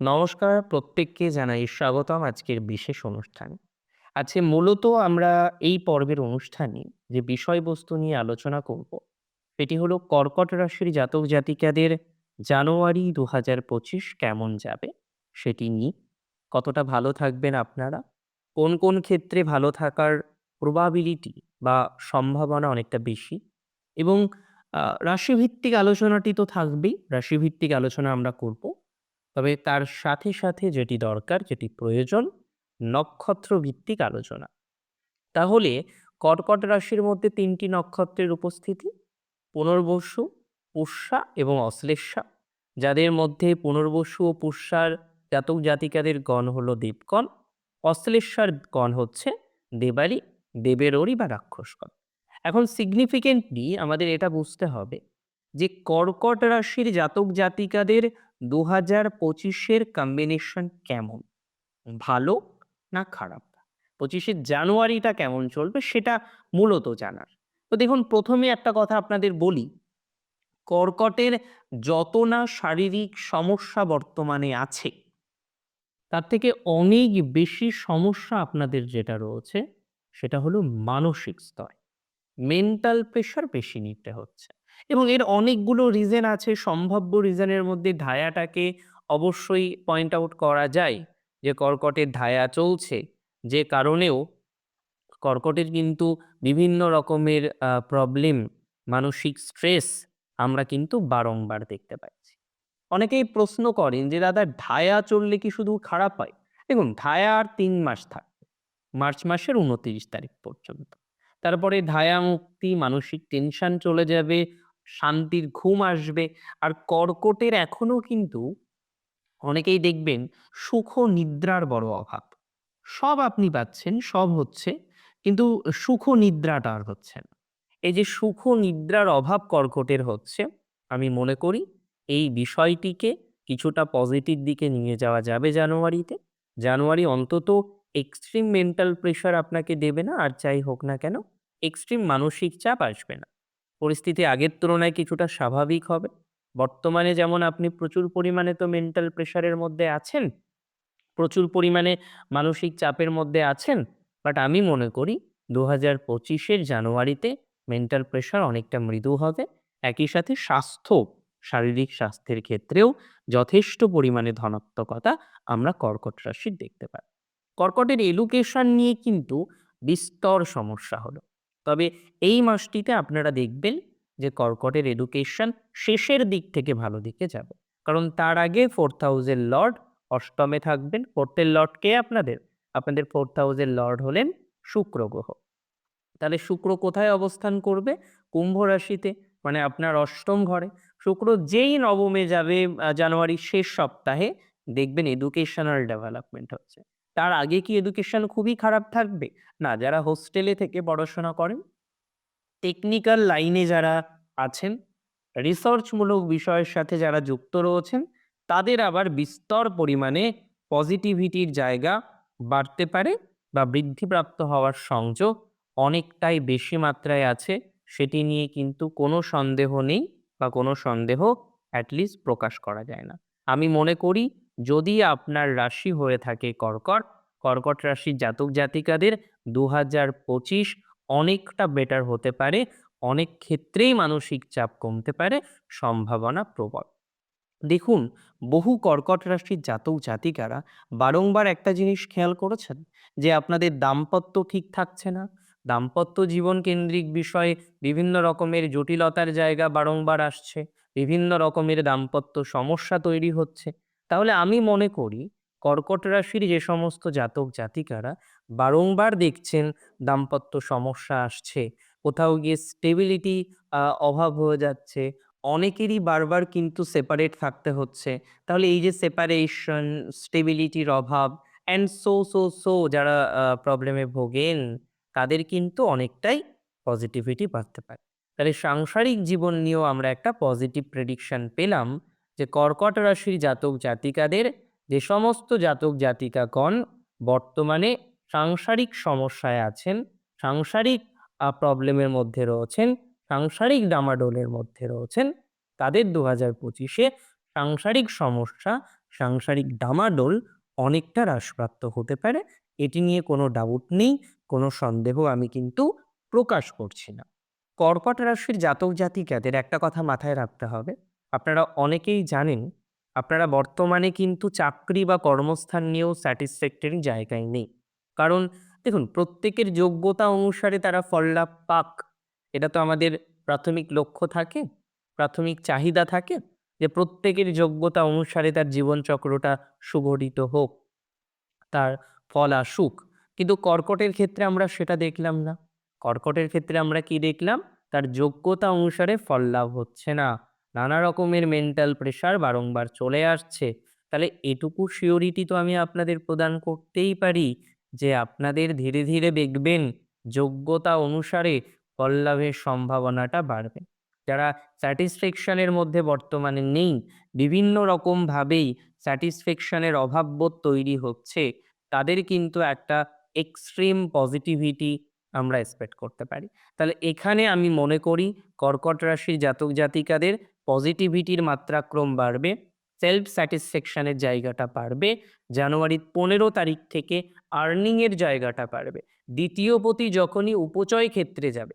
নমস্কার প্রত্যেককে জানাই স্বাগতম আজকের বিশেষ অনুষ্ঠানে। আজকে মূলত আমরা এই পর্বের অনুষ্ঠানে যে বিষয়বস্তু নিয়ে আলোচনা করব, সেটি হলো কর্কট রাশির জাতক জাতিকাদের জানুয়ারি ২০২৫ কেমন যাবে সেটি নিয়ে। কতটা ভালো থাকবেন আপনারা? কোন, কোন ক্ষেত্রে ভালো থাকার প্রবাবিলিটি বা সম্ভাবনা অনেকটা বেশি? এবং রাশিভিত্তিক আলোচনাটি তো থাকবেই। রাশিভিত্তিক আলোচনা আমরা করব। তবে তার সাথে, সাথে যেটি দরকার, যেটি প্রয়োজন নক্ষত্র ভিত্তিক আলোচনা। তাহলে কর্কট রাশির মধ্যে তিনটি নক্ষত্রের উপস্থিতি পুনর্বসু, পুষ্যা এবং অশ্লেষা। যাদের মধ্যে পুনর্বসু ও পুষ্যার জাতক জাতিকাদের গণ হল দেবগণ, অশ্লেষার গণ হচ্ছে দেবারি, দেবেররি বা রাক্ষসগণ। এখন সিগনিফিকেন্টলি আমাদের এটা বুঝতে হবে যে কর্কট রাশির জাতক জাতিকাদের ২০২৫ পঁচিশের কম্বিনেশন কেমন? ভালো না খারাপ? পঁচিশে জানুয়ারিটা কেমন চলবে সেটা মূলত জানার। তো দেখুন প্রথমে একটা কথা আপনাদের বলি, কর্কটের যত না শারীরিক সমস্যা বর্তমানে আছে, তার থেকে অনেক বেশি সমস্যা আপনাদের যেটা রয়েছে, সেটা হলো মানসিক স্তর মেন্টাল প্রেশার বেশি নিতে হচ্ছে। এবং এর অনেকগুলো রিজন আছে। সম্ভাব্য রিজনের মধ্যে ধায়াটাকে অবশ্যই পয়েন্ট আউট করা যায় যে কর্কটের ধায়া চলছে। যে কারণেও কর্কটের কিন্তু বিভিন্ন রকমের প্রবলেম, মানসিক স্ট্রেস আমরা কিন্তু বারংবার দেখতে পাচ্ছি। অনেকেই প্রশ্ন করেন যে, "দাদা ধায়া চললে কি শুধু খারাপ হয়?" দেখুন ধায়া আর তিন মাস থাকবে। মার্চ মাসের ২৯ তারিখ পর্যন্ত। তারপরে ধায়া মুক্তি, মানসিক টেনশন চলে যাবে, শান্তির ঘুম আসবে। আর কর্কটের এখনও কিন্তু অনেকেই দেখবেন সুখ নিদ্রার বড় অভাব। সব আপনি পাচ্ছেন, সব হচ্ছে, কিন্তু সুখ নিদ্রাটা আর হচ্ছে না। এই যে সুখ নিদ্রার অভাব কর্কটের হচ্ছে, আমি মনে করি এই বিষয়টিকে কিছুটা পজিটিভ দিকে নিয়ে যাওয়া যাবে জানুয়ারিতে। জানুয়ারি অন্তত এক্সট্রিম মেন্টাল প্রেশার আপনাকে দেবে না আর যাই হোক না কেন, এক্সট্রিম মানসিক চাপ আসবে না। পরিস্থিতি আগের তুলনায় কিছুটা স্বাভাবিক হবে। বর্তমানে যেমন আপনি প্রচুর পরিমাণে তো মেন্টাল প্রেশারের মধ্যে আছেন, প্রচুর পরিমাণে মানসিক চাপের মধ্যে আছেন। বাট আমি মনে করি দু হাজার পঁচিশের জানুয়ারিতে মেন্টাল প্রেশার অনেকটা মৃদু হবে। একই সাথে স্বাস্থ্য, শারীরিক স্বাস্থ্যের ক্ষেত্রেও যথেষ্ট পরিমাণে ধনাত্মকতা আমরা কর্কট রাশির দেখতে পাই। কর্কটের এডুকেশন নিয়ে কিন্তু বিস্তর সমস্যা হলো। তবে এই মাসটিতে আপনারা দেখবেন যে কর্কটের এডুকেশন শেষের দিক থেকে ভালো দিকে যাবে। কারণ তার আগে 4th হাউসের লর্ড অষ্টমে থাকবেন। 4th এর লর্ড কে আপনাদের? আপনাদের 4th হাউসের লর্ড হলেন শুক্র গ্রহ। তাহলে শুক্র কোথায় অবস্থান করবে? কুম্ভ রাশিতে। মানে আপনার অষ্টম ঘরে। শুক্র যেই নবমে যাবে জানুয়ারির শেষ সপ্তাহে দেখবেন এডুকেশনাল ডেভেলপমেন্ট হচ্ছে। তার আগে কি এডুকেশন খুবই খারাপ থাকবে? না, যারা হোস্টেলে থেকে পড়াশোনা করেন, টেকনিক্যাল লাইনে যারা আছেন, রিসার্চমূলক বিষয়ের সাথে যারা যুক্ত রয়েছেন, তাদের আবার বিস্তর পরিমাণে পজিটিভিটির জায়গা বাড়তে পারে বা বৃদ্ধিপ্রাপ্ত হওয়ার সংযোগ অনেকটাই বেশি মাত্রায় আছে। সেটি নিয়ে কিন্তু কোনো সন্দেহ নেই বা কোনো সন্দেহ এট লিস্ট প্রকাশ করা যায় না। আমি মনে করি যদি আপনার রাশি হয়ে থাকে কর্কট, কর্কট রাশির জাতক জাতিকাদের ২০২৫ অনেকটা বেটার হতে পারে। অনেক ক্ষেত্রেই মানসিক চাপ কমতে পারে, সম্ভাবনা প্রবল। দেখুন বহু কর্কট রাশির জাতক জাতিকারা বারংবার একটা জিনিস খেয়াল করেছেন? যে আপনাদের দাম্পত্য ঠিক থাকছে না। দাম্পত্য জীবন কেন্দ্রিক বিষয়ে বিভিন্ন রকমের জটিলতার জায়গা বারংবার আসছে। বিভিন্ন রকমের দাম্পত্য সমস্যা তৈরি হচ্ছে। তাহলে আমি মনে করি কর্কট রাশির যে সমস্ত জাতক জাতিকারা বারংবার দেখছেন দাম্পত্য সমস্যা আসছে, কোথাও গিয়ে স্টেবিলিটি অভাব হয়ে যাচ্ছে, অনেকেরই বারবার কিন্তু সেপারেট থাকতে হচ্ছে। তাহলে এই যে সেপারেশন, স্টেবিলিটির অভাব অ্যান্ড সো, সো, সো যারা প্রবলেমে ভোগেন, তাদের কিন্তু অনেকটাই পজিটিভিটি বাড়তে পারে। তাহলে সাংসারিক জীবন নিয়েও আমরা একটা পজিটিভ প্রেডিকশন পেলাম যে কর্কট রাশির জাতক জাতিকাদের যে সমস্ত জাতক জাতিকাগণ বর্তমানে সাংসারিক সমস্যায় আছেন, সাংসারিক প্রবলেমের মধ্যে রয়েছেন, সাংসারিক ডামাডোলের মধ্যে রয়েছেন, তাদের দু হাজার পঁচিশে সাংসারিক সমস্যা সাংসারিক ডামাডোল অনেকটা হ্রাসপ্রাপ্ত হতে পারে। এটি নিয়ে কোনো ডাউট নেই, কোনো সন্দেহ আমি কিন্তু প্রকাশ করছি না। কর্কট রাশির জাতক জাতিকাদের একটা কথা মাথায় রাখতে হবে। আপনারা অনেকেই জানেন, আপনারা বর্তমানে কিন্তু চাকরি বা কর্মস্থান নিয়েও স্যাটিসফ্যাক্টরি জায়গায় নেই। কারণ দেখুন প্রত্যেকের যোগ্যতা অনুসারে তারা ফললাভ পাক। এটা তো আমাদের প্রাথমিক লক্ষ্য থাকে, প্রাথমিক চাহিদা থাকে যে প্রত্যেকের যোগ্যতা অনুসারে তার জীবনচক্রটা সুগঠিত হোক। তার ফল আসুক। কিন্তু কর্কটের ক্ষেত্রে আমরা সেটা দেখলাম না। কর্কটের ক্ষেত্রে আমরা কি দেখলাম? তার যোগ্যতা অনুসারে ফল লাভ হচ্ছে না। নানা রকমের মেন্টাল প্রেশার বারংবার চলে আসছে। তাহলে এটুকু সিওরিটি তো আমি আপনাদের প্রদান করতেই পারি যে আপনাদের ধীরে, ধীরে দেখবেন যোগ্যতা অনুসারে ফল লাভের সম্ভাবনাটা বাড়বে। যারা স্যাটিসফ্যাকশন এর মধ্যে বর্তমানে নেই, বিভিন্ন রকমভাবেই স্যাটিসফ্যাকশন এর অভাববোধ তৈরি হচ্ছে, তাদের কিন্তু একটা এক্সট্রিম পজিটিভিটি আমরা এক্সপেক্ট করতে পারি। তাহলে এখানে আমি মনে করি কর্কট রাশির জাতক জাতিকাদের পজিটিভিটির মাত্রাক্রম বাড়বে, সেলফ স্যাটিসফ্যাকশন এর জায়গাটা পারবে জানুয়ারির ১৫ তারিখ থেকে আর্নিং এর জায়গাটা পারবে দ্বিতীয় পতি যখনই উপচয় ক্ষেত্রে যাবে,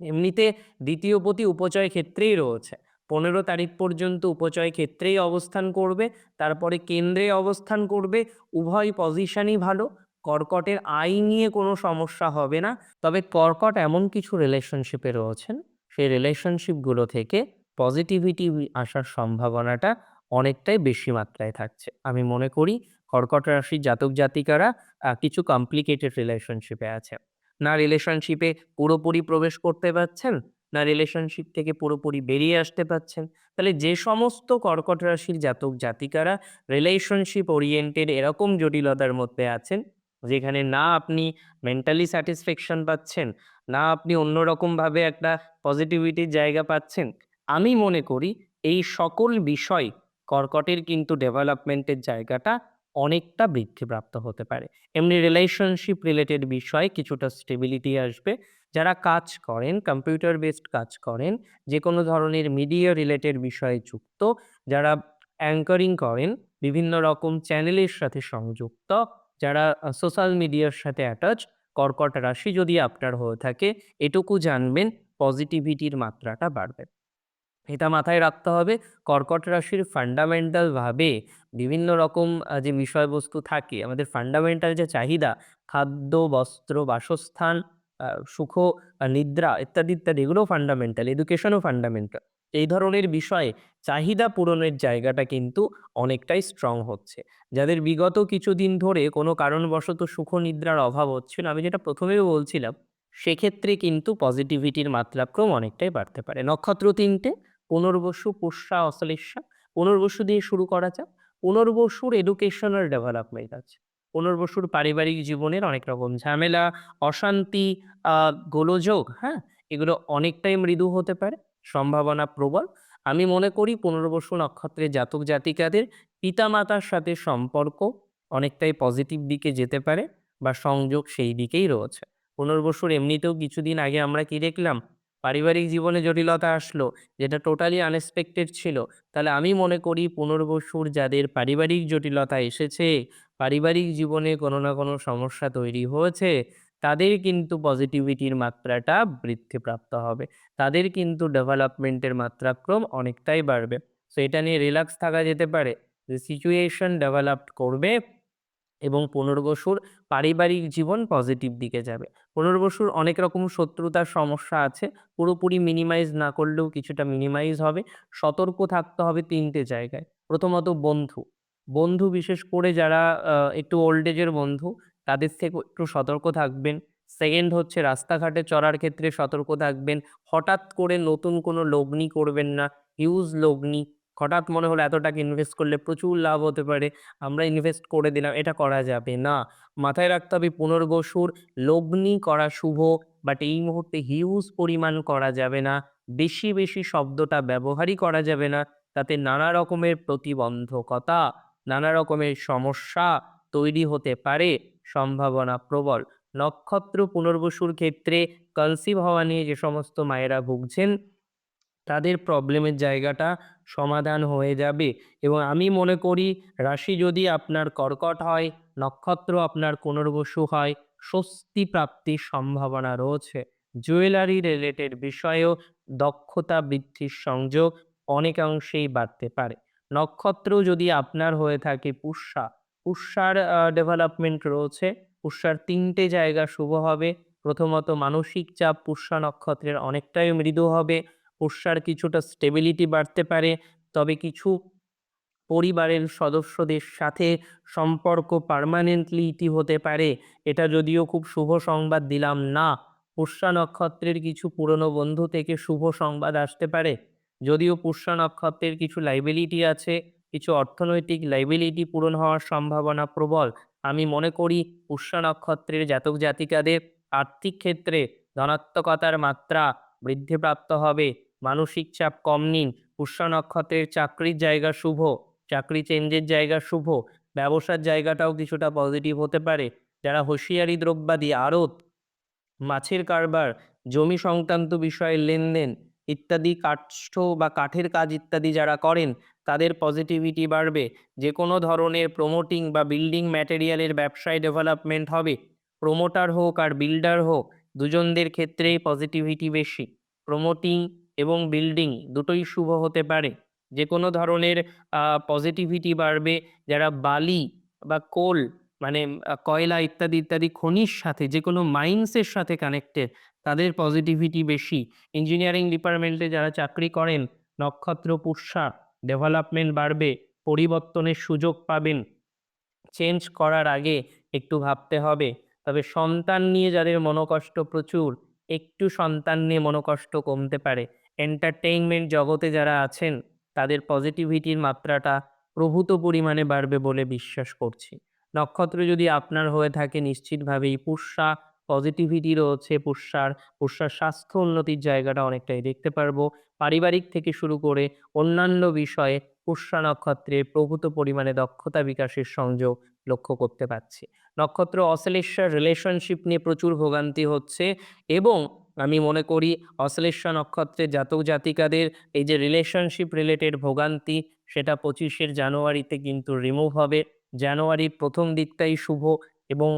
এমনিতে দ্বিতীয় পতি উপচয় ক্ষেত্রেই রয়েছে। ১৫ তারিখ পর্যন্ত উপচয় ক্ষেত্রেই অবস্থান করবে, তারপরে কেন্দ্রে অবস্থান করবে। উভয় পজিশনই ভালো। কর্কটের আয় নিয়ে কোনো সমস্যা হবে না। তবে কর্কট এমন কিছু রিলেশনশিপে রয়েছেন, সেই রিলেশনশিপগুলো থেকে পজিটিভিটি আসার সম্ভাবনাটা অনেকটাই বেশি মাত্রায় থাকছে। আমি মনে করি কর্কট রাশির জাতক জাতিকারা কিছু কমপ্লিকেটেড রিলেশনশিপে আছে। না রিলেশনশিপে পুরোপুরি প্রবেশ করতে পারছেন, না রিলেশনশিপ থেকে পুরোপুরি বেরিয়ে আসতে পারছেন। তাহলে যে সমস্ত কর্কট রাশির জাতক জাতিকারা রিলেশনশিপ ওরিয়েন্টেড এরকম জটিলতার মধ্যে আছেন, যেখানে না আপনি মেন্টালি স্যাটিসফ্যাকশন পাচ্ছেন, না আপনি অন্যরকমভাবে একটা পজিটিভিটির জায়গা পাচ্ছেন। আমি মনে করি এই সকল বিষয় কর্কটের কিন্তু ডেভেলপমেন্টের জায়গাটা অনেকটা বৃদ্ধিপ্রাপ্ত হতে পারে। এমনি রিলেশনশিপ রিলেটেড বিষয়ে কিছুটা স্টেবিলিটি আসবে। যারা কাজ করেন, কম্পিউটার বেসড কাজ করেন, যে কোনো ধরনের মিডিয়া রিলেটেড বিষয়ে যুক্ত, যারা অ্যাঙ্করিং করেন, বিভিন্ন রকম চ্যানেলের সাথে সংযুক্ত, যারা সোশ্যাল মিডিয়ার সাথে অ্যাটাচ কর্কট রাশি যদি আপনার হয়ে থাকে, এটুকু জানবেন পজিটিভিটির মাত্রাটা বাড়বে। এটা মাথায় রাখতে হবে কর্কট রাশির ফান্ডামেন্টালভাবে বিভিন্ন রকম যে বিষয়বস্তু থাকে, আমাদের ফান্ডামেন্টাল যে চাহিদা খাদ্য, বস্ত্র, বাসস্থান, সুখ, নিদ্রা ইত্যাদি, ইত্যাদি এগুলোও ফান্ডামেন্টাল, এডুকেশনও ফান্ডামেন্টাল। এই ধরনের বিষয়ে চাহিদা পূরণের জায়গাটা কিন্তু অনেকটাই স্ট্রং হচ্ছে। যাদের বিগত কিছুদিন ধরে কোনো কারণবশত সুখ নিদ্রার অভাব হচ্ছিল, আমি যেটা প্রথমেই বলছিলাম, সেক্ষেত্রে কিন্তু পজিটিভিটির মাত্রাক্রম অনেকটাই বাড়তে পারে। নক্ষত্র তিনটে পুনর্বসু, পুষ্যা, অশ্লেষা। পুনর্বসু দিয়ে শুরু করা যাক। পুনর্বসুর এডুকেশনাল ডেভেলপমেন্ট আছে। পুনর্বসুর পারিবারিক জীবনের অনেক রকম ঝামেলা, অশান্তি, গোলযোগ, হ্যাঁ? এগুলো অনেকটাই মৃদু হতে পারে, সম্ভাবনা প্রবল। আমি মনে করি পুনর্বসু নক্ষত্রের জাতক জাতিকাদের পিতামাতার সাথে সম্পর্ক অনেকটাই পজিটিভ দিকে যেতে পারে বা সংযোগ সেই দিকেই রয়েছে। পুনর্বসুর এমনিতেও কিছুদিন আগে আমরা কি দেখলাম? পারিবারিক জীবনে জটিলতা আসলো, যেটা টোটালি আনএক্সপেক্টেড ছিল। তাহলে আমি মনে করি পুনর্বসুর যাদের পারিবারিক জটিলতা এসেছে, পারিবারিক জীবনে কোনো না কোনো সমস্যা তৈরি হয়েছে, তাদের কিন্তু পজিটিভিটির মাত্রাটা বৃদ্ধিপ্রাপ্ত হবে। তাদের কিন্তু ডেভেলপমেন্টের মাত্রাক্রম অনেকটাই বাড়বে। সো এটা নিয়ে রিল্যাক্স থাকা যেতে পারে যে সিচুয়েশন ডেভেলপড করবে এবং পুনর্বসুর পারিবারিক জীবন পজিটিভ দিকে যাবে। পুনর্বসুর অনেক রকম শত্রুতার সমস্যা আছে। পুরোপুরি মিনিমাইজ না করলেও কিছুটা মিনিমাইজ হবে। সতর্ক থাকতে হবে তিনটে জায়গায়। প্রথমত বন্ধু। বন্ধু বিশেষ করে যারা একটু ওল্ড এজের বন্ধু, তাদের থেকেও একটু সতর্ক থাকবেন। সেকেন্ড হচ্ছে রাস্তাঘাটে চড়ার ক্ষেত্রে সতর্ক থাকবেন। হঠাৎ করে নতুন কোনো লগ্নি করবেন না। হিউজ লগ্নি। হঠাৎ মনে হলো এত টাকা ইনভেস্ট করলে প্রচুর লাভ হতে পারে। আমরা ইনভেস্ট করে দিলাম। এটা করা যাবে না। মাথায় রাখতে হবে পুনর্বসুর লগ্নি করা শুভ, বাট এই মুহূর্তে হিউজ পরিমাণ করা যাবে না। বেশি, বেশি শব্দটা ব্যবহারই করা যাবে না। তাতে নানা রকমের প্রতিবন্ধকতা, নানা রকমের সমস্যা তৈরি হতে পারে, সম্ভাবনা প্রবল। নক্ষত্র পুনর্বসুর ক্ষেত্রে কনসিভ হওয়া নিয়ে যে সমস্ত মায়েরা ভুগছেন, তাদের প্রবলেমের জায়গাটা সমাধান হয়ে যাবে। এবং আমি মনে করি রাশি যদি আপনার কর্কট হয় নক্ষত্র আপনার পুনর্বসু হয় স্বস্তি প্রাপ্তির সম্ভাবনা রয়েছে। জুয়েলারি রিলেটেড বিষয়েও দক্ষতা বৃদ্ধির সংযোগ অনেকাংশেই বাড়তে পারে। নক্ষত্র যদি আপনার হয়ে থাকে পুষ্যা পুষ্যার ডেভেলপমেন্ট রয়েছে। পুষ্যার তিনটে জায়গা শুভ হবে। প্রথমত মানসিক চাপ পুষ্যা নক্ষত্রের অনেকটাই মৃদু হবে। পুষ্যার কিছুটা স্টেবিলিটি বাড়তে পারে। তবে কিছু পরিবারের সদস্যদের সাথে সম্পর্ক পার্মানেন্টলি ইতি হতে পারে। এটা যদিও খুব শুভ সংবাদ দিলাম না। পুষ্যা নক্ষত্রের কিছু পুরনো বন্ধু থেকে শুভ সংবাদ আসতে পারে। যদিও পুষ্যা নক্ষত্রের কিছু লাইবিলিটি আছে। কিছু অর্থনৈতিক লাইবিলিটি পূরণ হওয়ার সম্ভাবনা প্রবল। আমি মনে করি পুষ্যা নক্ষত্রের জাতক জাতিকাদের আর্থিক ক্ষেত্রে ধনাত্মকতার মাত্রা বৃদ্ধিপ্রাপ্ত হবে। মানসিক চাপ কম নিন। পুষ্যা নক্ষত্রের চাকরির জায়গা শুভ, চাকরি চেঞ্জের জায়গা শুভ। ব্যবসার জায়গাটাও কিছুটা পজিটিভ হতে পারে। যারা হুঁশিয়ারি দ্রব্যাদি, আড়ত, মাছের কারবার, জমি সংক্রান্ত বিষয়ে লেনদেন ইত্যাদি কাষ্ঠ বা কাঠের কাজ ইত্যাদি যারা করেন তাদের পজিটিভিটি বাড়বে। যে কোনো ধরনের প্রমোটিং বা বিল্ডিং ম্যাটেরিয়ালের ব্যবসায় ডেভেলপমেন্ট হবে। প্রমোটার হোক আর বিল্ডার হোক, দুজনদের ক্ষেত্রেই পজিটিভিটি বেশি। প্রমোটিং এবং বিল্ডিং দুটোই শুভ হতে পারে। যে কোনো ধরনের পজিটিভিটি বাড়বে। যারা বালি বা কোল মানে কয়লা ইত্যাদি ইত্যাদি খনির সাথে যে কোনো মাইন্সের সাথে কানেক্টেড তাদের পজিটিভিটি বেশি। ইঞ্জিনিয়ারিং ডিপার্টমেন্টে যারা চাকরি করেন, নক্ষত্র পুষ্যা ডেভেলপমেন্ট বাড়বে, পরিবর্তনের সুযোগ পাবেন। চেঞ্জ করার আগে একটু ভাবতে হবে। তবে সন্তান নিয়ে যাদের মনোকষ্ট প্রচুর, একটু সন্তান নিয়ে মনোকষ্ট কমতে পারে। এন্টারটেইনমেন্ট জগতে যারা আছেন, তাদের পজিটিভিটির মাত্রাটা প্রভূত পরিমাণে বাড়বে বলে বিশ্বাস করছি। নক্ষত্র যদি আপনার হয়ে থাকে, নিশ্চিতভাবেই পুষ্যা পজিটিভিটি রয়েছে, পুষ্যার পুষ্যার স্বাস্থ্য উন্নতির জায়গাটা অনেকটাই দেখতে পারব। পারিবারিক থেকে শুরু করে অন্যান্য বিষয়ে পুষ্যা নক্ষত্রে প্রভূত পরিমাণে দক্ষতা বিকাশের সংযোগ লক্ষ্য করতে পারছি। নক্ষত্র অশ্লেষার রিলেশনশিপ নিয়ে প্রচুর ভোগান্তি হচ্ছে এবং আমি মনে করি অশ্লেষা নক্ষত্রের জাতক জাতিকাদের এই যে রিলেশনশিপ রিলেটেড ভোগান্তি, সেটা পঁচিশের জানুয়ারিতে কিন্তু রিমুভ হবে। জানুয়ারির প্রথম দিকটাই শুভ এবং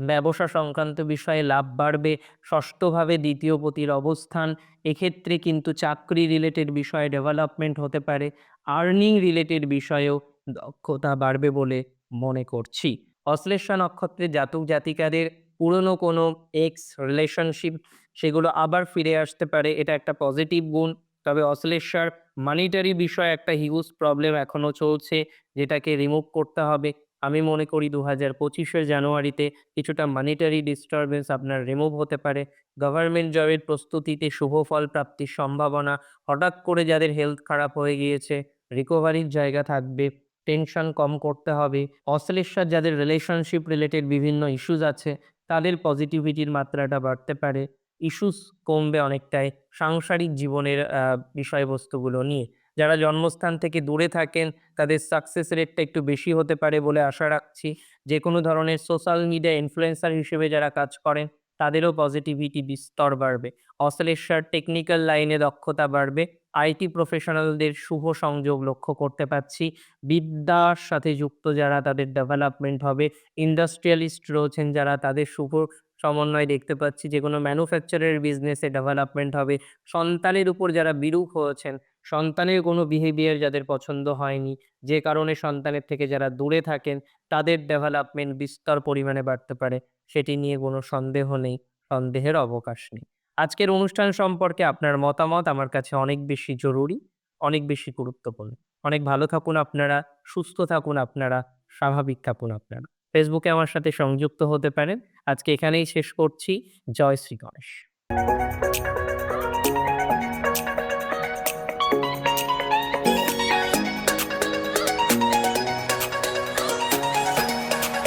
ব্যবসা সংক্রান্ত বিষয়ে লাভ বাড়বে, ষষ্ঠভাবে দ্বিতীয় পতির অবস্থান। এক্ষেত্রে কিন্তু চাকরি রিলেটেড বিষয়ে ডেভেলপমেন্ট হতে পারে আর্নিং রিলেটেড বিষয়েও দক্ষতা বাড়বে বলে মনে করছি। অশ্লেষা নক্ষত্রে জাতক জাতিকাদের পুরনো কোনো এক্স রিলেশনশিপ সেগুলো আবার ফিরে আসতে পারে, এটা একটা পজিটিভ গুণ। তবে অশ্লেষার মানিটারি বিষয়ে একটা হিউজ প্রবলেম এখনও চলছে, যেটাকে রিমুভ করতে হবে। আমি মনে করি দু হাজার পঁচিশের জানুয়ারিতে কিছুটা মানিটারি ডিস্টারবেন্স আপনার রিমুভ হতে পারে। গভর্নমেন্ট জবের প্রস্তুতিতে শুভ ফল প্রাপ্তির সম্ভাবনা হঠাৎ করে যাদের হেলথ খারাপ হয়ে গিয়েছে রিকভারির জায়গা থাকবে টেনশন কম করতে হবে অশ্লেষার যাদের রিলেশনশিপ রিলেটেড বিভিন্ন ইস্যুস আছে, তাদের পজিটিভিটির মাত্রাটা বাড়তে পারে। ইস্যুস কমবে অনেকটাই সাংসারিক জীবনের বিষয়বস্তুগুলো নিয়ে। যারা জন্মস্থান থেকে দূরে থাকেন, তাদের সাকসেস রেটটা একটু বেশি হতে পারে বলে আশা রাখছি। যে কোনো ধরনের সোশ্যাল মিডিয়া ইনফ্লুয়েন্সার হিসেবে যারা কাজ করেন, তাদেরও পজিটিভিটি বিস্তর বাড়বে। অশ্লেষার টেকনিক্যাল লাইনে দক্ষতা বাড়বে। আইটি প্রফেশনালদের শুভ সংযোগ লক্ষ্য করতে পারছি। বিদ্যার সাথে যুক্ত যারা তাদের ডেভেলপমেন্ট হবে। ইন্ডাস্ট্রিয়ালিস্ট রয়েছেন যারা তাদের শুভ সমন্বয় দেখতে পাচ্ছি। যে কোনো ম্যানুফ্যাকচারের বিজনেসে ডেভেলপমেন্ট হবে। সন্তানের উপর যারা বিরূপ হয়েছেন সন্তানের কোনো বিহেভিয়ার যাদের পছন্দ হয়নি, যে কারণে সন্তানের থেকে যারা দূরে থাকেন, তাদের ডেভেলপমেন্ট বিস্তর পরিমাণে বাড়তে পারে, সেটি নিয়ে কোনো সন্দেহ নেই, সন্দেহের অবকাশ নেই। আজকের অনুষ্ঠান সম্পর্কে আপনার মতামত আমার কাছে অনেক বেশি জরুরি, অনেক বেশি গুরুত্বপূর্ণ। অনেক ভালো থাকুন আপনারা, সুস্থ থাকুন আপনারা, স্বাভাবিক থাকুন আপনারা। ফেসবুকে আমার সাথে সংযুক্ত হতে পারেন। আজকে এখানেই শেষ করছি। জয় শ্রী গণেশ।